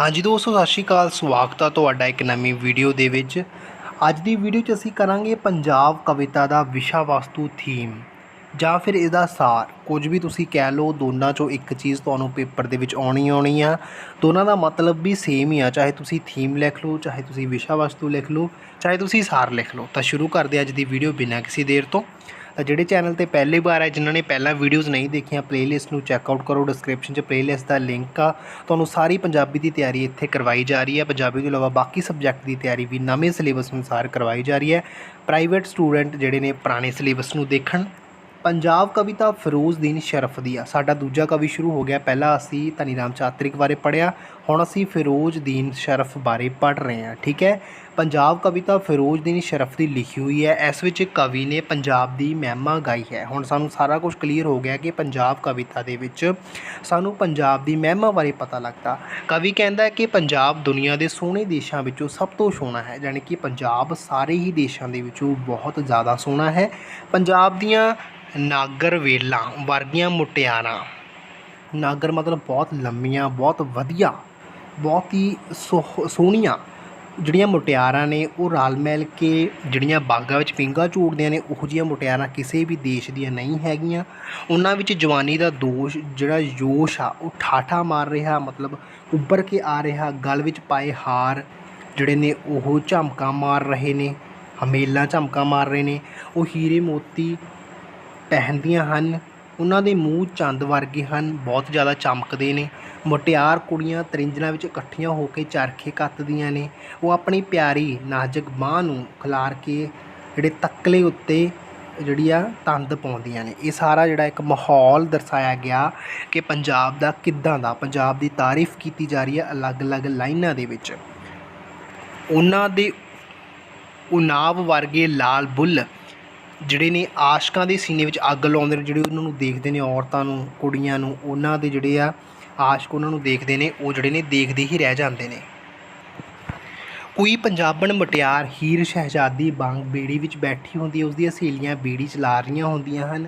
ਹਾਂਜੀ ਦੋਸਤੋ, ਸਤਿ ਸ਼੍ਰੀ ਅਕਾਲ। ਸਵਾਗਤ ਆ ਤੁਹਾਡਾ ਇੱਕ ਨਵੀਂ ਵੀਡੀਓ ਦੇ ਵਿੱਚ। ਅੱਜ ਦੀ ਵੀਡੀਓ 'ਚ ਅਸੀਂ ਕਰਾਂਗੇ ਪੰਜਾਬ ਕਵਿਤਾ ਦਾ ਵਿਸ਼ਾ ਵਸਤੂ ਥੀਮ ਜਾਂ ਫਿਰ ਇਹਦਾ ਸਾਰ। ਕੁਝ ਵੀ ਤੁਸੀਂ ਕਹਿ ਲਓ, ਦੋਨਾਂ 'ਚੋਂ ਇੱਕ ਚੀਜ਼ ਤੁਹਾਨੂੰ ਪੇਪਰ ਦੇ ਵਿੱਚ ਆਉਣੀ ਆਉਣੀ ਆ। ਦੋਨਾਂ ਦਾ ਮਤਲਬ ਵੀ ਸੇਮ ਹੀ ਆ, ਚਾਹੇ ਤੁਸੀਂ ਥੀਮ ਲਿਖ ਲਓ, ਚਾਹੇ ਤੁਸੀਂ ਵਿਸ਼ਾ ਵਸਤੂ ਲਿਖ ਲਓ, ਚਾਹੇ ਤੁਸੀਂ ਸਾਰ ਲਿਖ ਲਓ। ਤਾਂ ਸ਼ੁਰੂ ਕਰਦੇ ਅੱਜ ਦੀ ਵੀਡੀਓ ਬਿਨਾਂ ਕਿਸੇ ਦੇਰ ਤੋਂ। ਜਿਹੜੇ ਚੈਨਲ ਤੇ ਪਹਿਲੀ ਵਾਰ ਹੈ ਜਿਨ੍ਹਾਂ ਨੇ ਪਹਿਲਾਂ ਵੀਡੀਓਜ਼ ਨਹੀਂ ਦੇਖੀਆਂ ਪਲੇਲਿਸਟ ਨੂੰ ਚੈੱਕ ਆਊਟ ਕਰੋ ਡਿਸਕ੍ਰਿਪਸ਼ਨ 'ਚ ਪਲੇਲਿਸਟ ਦਾ ਲਿੰਕ ਆ। ਤੁਹਾਨੂੰ ਸਾਰੀ ਪੰਜਾਬੀ ਦੀ ਤਿਆਰੀ ਇੱਥੇ ਕਰਵਾਈ ਜਾ ਰਹੀ ਹੈ। ਪੰਜਾਬੀ ਤੋਂ ਇਲਾਵਾ ਬਾਕੀ ਸਬਜੈਕਟ ਦੀ ਤਿਆਰੀ ਵੀ ਨਵੇਂ ਸਿਲੇਬਸ ਅਨੁਸਾਰ ਕਰਵਾਈ ਜਾ ਰਹੀ ਹੈ। ਪ੍ਰਾਈਵੇਟ ਸਟੂਡੈਂਟ ਜਿਹੜੇ ਨੇ ਪੁਰਾਣੇ ਸਿਲੇਬਸ ਨੂੰ ਦੇਖਣ ਪੰਜਾਬ ਕਵਿਤਾ ਫਿਰੋਜ਼ਦੀਨ ਸ਼ਰਫ ਦੀ ਆ। ਸਾਡਾ ਦੂਜਾ ਕਵੀ ਸ਼ੁਰੂ ਹੋ ਗਿਆ। ਪਹਿਲਾਂ ਅਸੀਂ ਧਨੀ ਰਾਮ ਚਾਤ੍ਰਿਕ ਬਾਰੇ ਪੜਿਆ ਹੁਣ ਅਸੀਂ ਫਿਰੋਜ਼ਦੀਨ ਸ਼ਰਫ ਬਾਰੇ ਪੜ ਰਹੇ ਹਾਂ, ਠੀਕ ਹੈ? ਪੰਜਾਬ ਕਵਿਤਾ ਫਿਰੋਜ਼ਦੀਨ ਸ਼ਰਫ ਦੀ ਲਿਖੀ ਹੋਈ ਹੈ। ਇਸ ਵਿੱਚ ਕਵੀ ਨੇ ਪੰਜਾਬ ਦੀ ਮਹਿਮਾ ਗਾਈ ਹੈ। ਹੁਣ ਸਾਨੂੰ ਸਾਰਾ ਕੁਝ ਕਲੀਅਰ ਹੋ ਗਿਆ ਕਿ ਪੰਜਾਬ ਕਵਿਤਾ ਦੇ ਵਿੱਚ ਸਾਨੂੰ ਪੰਜਾਬ ਦੀ ਮਹਿਮਾ ਬਾਰੇ ਪਤਾ ਲੱਗਦਾ। ਕਵੀ ਕਹਿੰਦਾ ਹੈ ਕਿ ਪੰਜਾਬ ਦੁਨੀਆ ਦੇ ਸੋਹਣੇ ਦੇਸ਼ਾਂ ਵਿੱਚੋਂ ਸਭ ਤੋਂ ਸੋਹਣਾ ਹੈ ਯਾਨੀ ਕਿ ਪੰਜਾਬ ਸਾਰੇ ਹੀ ਦੇਸ਼ਾਂ ਦੇ ਵਿੱਚੋਂ ਬਹੁਤ ਜ਼ਿਆਦਾ ਸੋਹਣਾ ਹੈ। ਪੰਜਾਬ ਦੀਆਂ ਨਾਗਰ ਵੇਲਾਂ ਵਰਗੀਆਂ ਮੁਟਿਆਰਾਂ। ਨਾਗਰ ਮਤਲਬ ਬਹੁਤ ਲੰਮੀਆਂ, ਬਹੁਤ ਵਧੀਆ, ਬਹੁਤ ਹੀ ਸੋਹ- ਸੋਹਣੀਆਂ ਜਿਹੜੀਆਂ ਮੁਟਿਆਰਾਂ ਨੇ, ਉਹ ਰਲ ਮਿਲ ਕੇ ਜਿਹੜੀਆਂ ਬਾਗਾਂ ਵਿੱਚ ਪੀਂਘਾਂ ਝੂੜਦੀਆਂ ਨੇ, ਉਹੋ ਜਿਹੀਆਂ ਮੁਟਿਆਰਾਂ ਕਿਸੇ ਵੀ ਦੇਸ਼ ਦੀਆਂ ਨਹੀਂ ਹੈਗੀਆਂ। ਉਹਨਾਂ ਵਿੱਚ ਜਵਾਨੀ ਦਾ ਦੋਸ਼, ਜਿਹੜਾ ਜੋਸ਼ ਆ, ਉਹ ਠਾਠਾ ਮਾਰ ਰਿਹਾ, ਮਤਲਬ ਉੱਭਰ ਕੇ ਆ ਰਿਹਾ, ਗਲ ਵਿੱਚ ਪਾਏ ਹਾਰ ਜਿਹੜੇ ਨੇ, ਉਹ ਝਮਕਾਂ ਮਾਰ ਰਹੇ ਨੇ, ਹਮੇਲਾਂ ਝਮਕਾਂ ਮਾਰ ਰਹੇ ਨੇ, ਉਹ ਹੀਰੇ ਮੋਤੀ ਪਹਿਨਦੀਆਂ ਹਨ। ਉਹਨਾਂ ਦੇ ਮੂੰਹ ਚੰਦ ਵਰਗੇ ਹਨ, ਬਹੁਤ ਜ਼ਿਆਦਾ ਚਮਕਦੇ ਨੇ। ਮੁਟਿਆਰ ਕੁੜੀਆਂ ਤਰਿੰਜਣਾ ਵਿੱਚ ਇਕੱਠੀਆਂ ਹੋ ਕੇ ਚਰਖੇ ਕੱਤਦੀਆਂ ਨੇ। ਉਹ ਆਪਣੀ ਪਿਆਰੀ, ਨਾਜ਼ੁਕ ਬਾਂਹ ਨੂੰ ਖਿਲਾਰ ਕੇ ਜਿਹੜੇ ਤਕਲੇ ਉੱਤੇ ਜਿਹੜੀ ਆ ਤੰਦ ਪਾਉਂਦੀਆਂ ਨੇ। ਇਹ ਸਾਰਾ ਜਿਹੜਾ ਇੱਕ ਮਾਹੌਲ ਦਰਸਾਇਆ ਗਿਆ ਕਿ ਪੰਜਾਬ ਦਾ ਕਿੱਦਾਂ ਦਾ, ਪੰਜਾਬ ਦੀ ਤਾਰੀਫ ਕੀਤੀ ਜਾ ਰਹੀ ਹੈ ਅਲੱਗ-ਅਲੱਗ ਲਾਈਨਾਂ ਦੇ ਵਿੱਚ। ਉਹਨਾਂ ਦੇ ਉਨਾਵ ਵਰਗੇ ਲਾਲ ਬੁੱਲ ਜਿਹੜੇ ਨੇ ਆਸ਼ਕਾਂ ਦੇ ਸੀਨੇ ਵਿੱਚ ਅੱਗ ਲਾਉਂਦੇ ਨੇ, ਜਿਹੜੇ ਉਹਨਾਂ ਨੂੰ ਦੇਖਦੇ ਨੇ ਔਰਤਾਂ ਨੂੰ, ਕੁੜੀਆਂ ਨੂੰ, ਉਹਨਾਂ ਦੇ ਜਿਹੜੇ ਆ ਆਸ਼ਕ ਉਹਨਾਂ ਨੂੰ ਦੇਖਦੇ ਨੇ, ਉਹ ਜਿਹੜੇ ਨੇ ਦੇਖਦੇ ਹੀ ਰਹਿ ਜਾਂਦੇ ਨੇ। ਕੋਈ ਪੰਜਾਬਣ ਮਟਿਆਰ ਹੀਰ ਸ਼ਹਿਜ਼ਾਦੀ ਵਾਂਗ ਬੇੜੀ ਵਿੱਚ ਬੈਠੀ ਹੁੰਦੀ ਹੈ ਉਸ ਦੀਆਂ ਸਹੇਲੀਆਂ ਬੇੜੀ ਚਲਾ ਰਹੀਆਂ ਹੁੰਦੀਆਂ ਹਨ।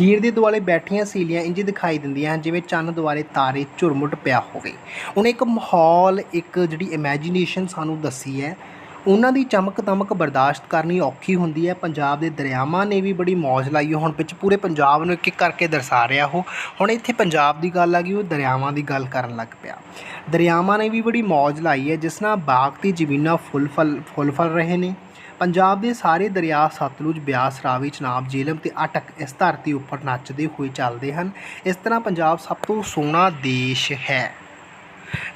ਹੀਰ ਦੇ ਦੁਆਲੇ ਬੈਠੀਆਂ ਸਹੇਲੀਆਂ ਇੰਜ ਦਿਖਾਈ ਦਿੰਦੀਆਂ ਹਨ, ਜਿਵੇਂ ਚੰਨ ਦੁਆਲੇ ਤਾਰੇ ਝੁਰਮੁਟ ਪਿਆ ਹੋਵੇ। ਉਹਨੇ ਇੱਕ ਮਾਹੌਲ, ਇੱਕ ਜਿਹੜੀ ਇਮੇਜਿਨੇਸ਼ਨ ਸਾਨੂੰ ਦੱਸੀ ਹੈ ਉਹਨਾਂ ਦੀ ਚਮਕ ਦਮਕ ਬਰਦਾਸ਼ਤ ਕਰਨੀ ਔਖੀ ਹੁੰਦੀ ਹੈ। ਪੰਜਾਬ ਦੇ ਦਰਿਆਵਾਂ ਨੇ ਵੀ ਬੜੀ ਮੌਜ ਲਾਈ ਹੁਣ ਵਿੱਚ ਪੂਰੇ ਪੰਜਾਬ ਨੂੰ ਇੱਕ ਇੱਕ ਕਰਕੇ ਦਰਸਾ ਰਿਹਾ ਉਹ। ਹੁਣ ਇੱਥੇ ਪੰਜਾਬ ਦੀ ਗੱਲ ਆ ਗਈ, ਉਹ ਦਰਿਆਵਾਂ ਦੀ ਗੱਲ ਕਰਨ ਲੱਗ ਪਿਆ। ਦਰਿਆਵਾਂ ਨੇ ਵੀ ਬੜੀ ਮੌਜ ਲਾਈ ਹੈ, ਜਿਸ ਨਾਲ ਬਾਗ ਦੀ ਜ਼ਮੀਨਾਂ ਫੁੱਲ ਫਲ ਫੁੱਲ ਫਲ ਰਹੇ ਨੇ। ਪੰਜਾਬ ਦੇ ਸਾਰੇ ਦਰਿਆ ਸਤਲੁਜ, ਬਿਆਸ, ਰਾਵੀ, ਚਨਾਬ ਜੇਲਮ ਤੇ ਅਟਕ ਇਸ ਧਰਤੀ ਉੱਪਰ ਨੱਚਦੇ ਹੋਏ ਚੱਲਦੇ ਹਨ। ਇਸ ਤਰ੍ਹਾਂ ਪੰਜਾਬ ਸਭ ਤੋਂ ਸੋਹਣਾ ਦੇਸ਼ ਹੈ।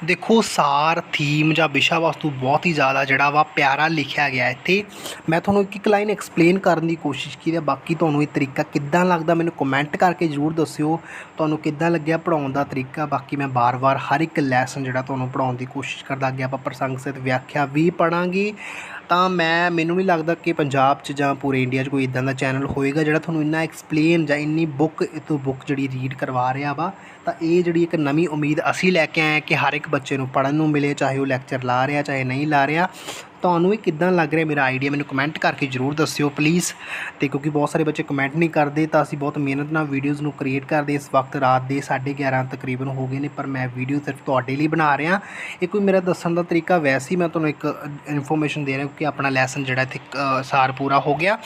ਦੇਖੋ, ਸਾਰ ਥੀਮ ਜਾਂ ਵਿਸ਼ਾ ਵਸਤੂ ਬਹੁਤ ਹੀ ਜ਼ਿਆਦਾ ਜਿਹੜਾ ਵਾ ਪਿਆਰਾ ਲਿਖਿਆ ਗਿਆ ਇੱਥੇ। ਮੈਂ ਤੁਹਾਨੂੰ ਇੱਕ ਇੱਕ ਲਾਈਨ ਐਕਸਪਲੇਨ ਕਰਨ ਦੀ ਕੋਸ਼ਿਸ਼ ਕੀਤੀ ਹੈ। ਬਾਕੀ ਤੁਹਾਨੂੰ ਇਹ ਤਰੀਕਾ ਕਿੱਦਾਂ ਲੱਗਦਾ ਮੈਨੂੰ ਕਮੈਂਟ ਕਰਕੇ ਜ਼ਰੂਰ ਦੱਸਿਓ। ਤੁਹਾਨੂੰ ਕਿੱਦਾਂ ਲੱਗਿਆ ਪੜਾਉਣ ਦਾ ਤਰੀਕਾ? ਬਾਕੀ ਮੈਂ ਬਾਰ-ਬਾਰ ਹਰ ਇੱਕ ਲੈਸਨ ਜਿਹੜਾ ਤੁਹਾਨੂੰ ਪੜਾਉਣ ਦੀ ਕੋਸ਼ਿਸ਼ ਕਰਦਾ ਅੱਗੇ ਆਪਾਂ ਪ੍ਰਸੰਗ ਸਹਿਤ ਵਿਆਖਿਆ ਵੀ ਪੜਾਂਗੇ ਤਾਂ ਮੈਂ, ਮੈਨੂੰ ਨਹੀਂ ਲੱਗਦਾ ਕਿ ਪੰਜਾਬ 'ਚ ਜਾਂ ਪੂਰੇ ਇੰਡੀਆ 'ਚ ਕੋਈ ਇਦਾਂ ਦਾ ਚੈਨਲ ਹੋਏਗਾ ਜਿਹੜਾ ਤੁਹਾਨੂੰ ਇੰਨਾ ਐਕਸਪਲੇਨ ਜਾਂ ਇੰਨੀ ਬੁੱਕ ਇਤੋਂ ਬੁੱਕ ਜਿਹੜੀ ਰੀਡ ਕਰਵਾ ਰਿਹਾ ਵਾ। ਤਾਂ ਇਹ ਜਿਹੜੀ ਇੱਕ ਨਵੀਂ ਉਮੀਦ ਅਸੀਂ ਲੈ ਕੇ ਆਏ ਕਿ ਹਰ ਇੱਕ ਬੱਚੇ ਨੂੰ ਪੜਨ ਨੂੰ ਮਿਲੇ, ਚਾਹੇ ਉਹ ਲੈਕਚਰ ਲਾ ਰਿਹਾ, ਚਾਹੇ ਨਹੀਂ ਲਾ ਰਿਹਾ। ਤੁਹਾਨੂੰ ਇਹ ਕਿੱਦਾਂ ਲੱਗ ਰਿਹਾ ਮੇਰਾ ਆਈਡੀਆ ਮੈਨੂੰ ਕਮੈਂਟ ਕਰਕੇ ਜ਼ਰੂਰ ਦੱਸਿਓ ਪਲੀਜ਼ ਤੇ ਕਿਉਂਕਿ ਬਹੁਤ ਸਾਰੇ ਬੱਚੇ ਕਮੈਂਟ ਨਹੀਂ ਕਰਦੇ, ਤਾਂ ਅਸੀਂ ਬਹੁਤ ਮਿਹਨਤ ਨਾਲ ਵੀਡੀਓਜ਼ ਨੂੰ ਕ੍ਰੀਏਟ ਕਰਦੇ ਇਸ ਵਕਤ ਰਾਤ ਦੇ 11:30 ਤਕਰੀਬਨ ਹੋ ਗਏ ਨੇ, ਪਰ ਮੈਂ ਵੀਡੀਓ ਸਿਰਫ ਤੁਹਾਡੇ ਲਈ ਬਣਾ ਰਿਹਾ। ਇਹ ਕੋਈ ਮੇਰਾ ਦੱਸਣ ਦਾ ਤਰੀਕਾ ਵੈਸੇ ਹੀ ਮੈਂ ਤੁਹਾਨੂੰ ਇੱਕ ਇਨਫੋਰਮੇਸ਼ਨ ਦੇ ਰਿਹਾ ਕਿ ਆਪਣਾ ਲੈਸਨ ਜਿਹੜਾ ਇੱਥੇ ਸਾਰ ਪੂਰਾ ਹੋ ਗਿਆ।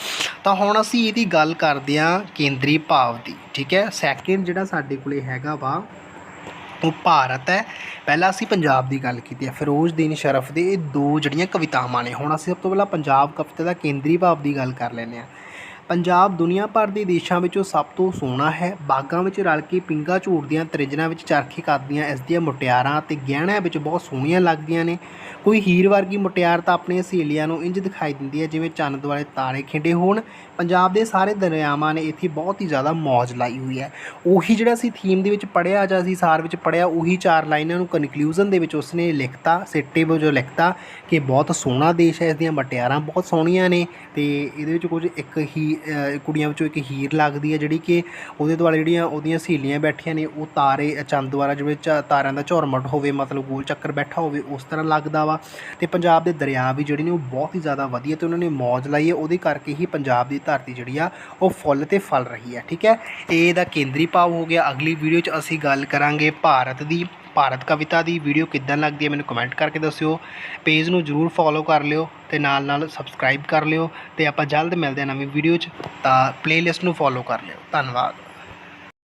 ਤਾਂ ਹੁਣ ਅਸੀਂ ਇਹਦੀ ਗੱਲ ਕਰਦੇ ਹਾਂ ਕੇਂਦਰੀ ਭਾਵ ਦੀ, ਠੀਕ ਹੈ? ਸੈਕਿੰਡ ਜਿਹੜਾ ਸਾਡੇ ਕੋਲੇ ਹੈਗਾ ਵਾ ਉਹ ਭਾਰਤ ਹੈ। ਪਹਿਲਾਂ ਅਸੀਂ ਪੰਜਾਬ ਦੀ ਗੱਲ ਕੀਤੀ ਹੈ। ਫਿਰੋਜ਼ਦੀਨ ਸ਼ਰਫ ਦੇ ਇਹ ਦੋ ਜਿਹੜੀਆਂ ਕਵਿਤਾਵਾਂ ਨੇ, ਹੁਣ ਅਸੀਂ ਸਭ ਤੋਂ ਪਹਿਲਾਂ ਪੰਜਾਬ ਕਵਿਤਾ ਦਾ ਕੇਂਦਰੀ ਭਾਵ ਦੀ ਗੱਲ ਕਰ ਲੈਂਦੇ ਹਾਂ। ਪੰਜਾਬ ਦੁਨੀਆ ਭਰ ਦੇ ਦੇਸ਼ਾਂ ਵਿੱਚੋਂ ਸਭ ਤੋਂ ਸੋਹਣਾ ਹੈ। ਬਾਗਾਂ ਵਿੱਚ ਰਲ ਕੇ ਪਿੰਗਾ ਝੂੜਦੀਆਂ ਤ੍ਰਿਜਣਾ ਵਿੱਚ ਚਰਖੇ ਕੱਤਦੀਆਂ ਇਸ ਦੀਆਂ ਮੁਟਿਆਰਾਂ ਤੇ ਗਹਿਣਿਆਂ ਵਿੱਚ ਬਹੁਤ ਸੋਹਣੀਆਂ ਲੱਗਦੀਆਂ ਨੇ। ਕੋਈ ਹੀਰ ਵਰਗੀ ਮੁਟਿਆਰ ਤਾਂ ਆਪਣੀਆਂ ਸਹੇਲੀਆਂ ਨੂੰ ਇੰਜ ਦਿਖਾਈ ਦਿੰਦੀ ਹੈ, ਜਿਵੇਂ ਚੰਨ ਦੁਆਲੇ ਤਾਰੇ ਖਿੰਡੇ ਹੋਣ ਪੰਜਾਬ ਦੇ ਸਾਰੇ ਦਰਿਆਵਾਂ ਨੇ ਇੱਥੇ ਬਹੁਤ ਹੀ ਜ਼ਿਆਦਾ ਮੌਜ ਲਾਈ ਹੋਈ ਹੈ। ਉਹੀ ਜਿਹੜਾ ਅਸੀਂ ਥੀਮ ਦੇ ਵਿੱਚ ਪੜਿਆ ਜਾਂ ਅਸੀਂ ਸਾਰ ਵਿੱਚ ਪੜਿਆ ਉਹੀ ਚਾਰ ਲਾਈਨਾਂ ਨੂੰ ਕਨਕਲੂਜਨ ਦੇ ਵਿੱਚ ਉਸਨੇ ਲਿਖਤਾ ਸਿੱਟੇ ਵਜੋਂ ਲਿਖਤਾ ਕਿ ਬਹੁਤ ਸੋਹਣਾ ਦੇਸ਼ ਹੈ ਇਸ ਦੀਆਂ ਮਟਿਆਰਾਂ ਬਹੁਤ ਸੋਹਣੀਆਂ ਨੇ ਤੇ ਇਹਦੇ ਵਿੱਚ ਕੁਝ ਇੱਕ ਹੀ ਕੁੜੀਆਂ ਵਿੱਚੋਂ ਇੱਕ ਹੀਰ ਲੱਗਦੀ ਹੈ ਜਿਹੜੀ ਕਿ ਉਹਦੇ ਦੁਆਲੇ ਜਿਹੜੀਆਂ ਉਹਦੀਆਂ ਸਹੇਲੀਆਂ ਬੈਠੀਆਂ ਨੇ ਉਹ ਤਾਰੇ ਅ, ਚੰਦ ਦੁਆਰਾ ਜਿਵੇਂ ਚ- ਤਾਰਿਆਂ ਦਾ ਝੁਰਮਟ ਹੋਵੇ ਮਤਲਬ ਗੋਲ ਚੱਕਰ ਬੈਠਾ ਹੋਵੇ ਉਸ ਤਰ੍ਹਾਂ ਲੱਗਦਾ ਵਾ। ਤੇ ਪੰਜਾਬ ਦੇ ਦਰਿਆ ਵੀ ਜਿਹੜੇ ਨੇ ਉਹ ਬਹੁਤ ਹੀ ਜ਼ਿਆਦਾ ਵਧੀਆ ਤੇ ਉਹਨਾਂ ਨੇ ਮੌਜ ਲਾਈ ਹੈ ਉਹਦੇ ਕਰਕੇ ਹੀ ਪੰਜਾਬ ਦੀ ਧਰਤੀ ਜਿਹੜੀ ਆ, ਉਹ ਫੁੱਲ ਤੇ ਫਲ ਰਹੀ ਹੈ ਠੀਕ ਹੈ? ਇਹ ਦਾ ਕੇਂਦਰੀ ਭਾਵ ਹੋ ਗਿਆ। ਅਗਲੀ ਵੀਡੀਓ 'ਚ ਅਸੀਂ ਗੱਲ ਕਰਾਂਗੇ ਭਾਰਤ ਦੀ, ਭਾਰਤ ਕਵਿਤਾ ਦੀ ਵੀਡੀਓ ਕਿੱਦਾਂ ਲੱਗਦੀ ਹੈ, ਮੈਨੂੰ ਕਮੈਂਟ ਕਰਕੇ ਦੱਸਿਓ। ਪੇਜ ਨੂੰ ਜਰੂਰ ਫੋਲੋ ਕਰ ਲਿਓ ਤੇ ਨਾਲ ਨਾਲ ਸਬਸਕ੍ਰਾਈਬ ਕਰ ਲਿਓ ਤੇ ਆਪਾਂ ਜਲਦ ਮਿਲਦੇ ਹਾਂ ਨਵੀਂ ਵੀਡੀਓ 'ਚ, ਤਾਂ ਪਲੇਲਿਸਟ ਨੂੰ ਫੋਲੋ ਕਰ ਲਿਓ। ਧੰਨਵਾਦ।